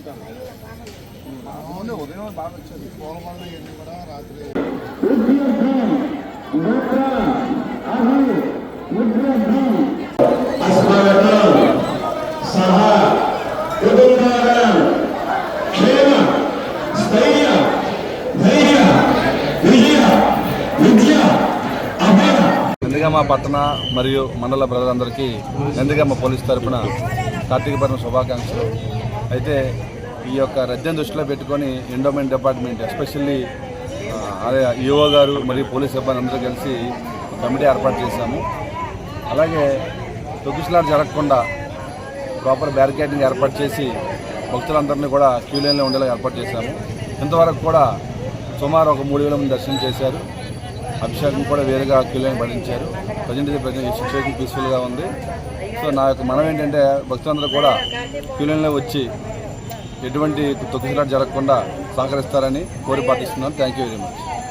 ఉంటాను అవును ఉదయం బాగా కూడా పట్టణ మరియు మండల ప్రజలందరికీ నందిగామ పోలీస్ తరఫున కార్తీక పర్వం శుభాకాంక్షలు. అయితే ఈ యొక్క రద్దెను దృష్టిలో పెట్టుకొని ఎండోమెంట్ డిపార్ట్మెంట్ ఎస్పెషల్లీ అదే ఈఓ గారు మరియు పోలీస్ సిబ్బంది అందరూ కలిసి కమిటీ ఏర్పాటు చేశాము. అలాగే తొక్కిసలాట జరగకుండా ప్రాపర్ బ్యారికేడింగ్ ఏర్పాటు చేసి భక్తులందరినీ కూడా క్యూ లైన్లో ఉండేలా ఏర్పాటు చేశాము. ఇంతవరకు కూడా సుమారు ఒక మూడు వేల మంది దర్శనం చేశారు. అభిషేకం కూడా వేరుగా క్యూ లైన్ పడించారు. ప్రజెంట్ ఇది ప్రజెంట్ సిచ్యువేషన్ పీస్ఫుల్గా ఉంది. సో నా యొక్క మనం ఏంటంటే భక్తులందరూ కూడా క్యూ లైన్లో వచ్చి ఎటువంటి తొక్కిసలాట జరగకుండా సహకరిస్తారని కోరి పాటిస్తున్నాను థ్యాంక్ యూ వెరీ మచ్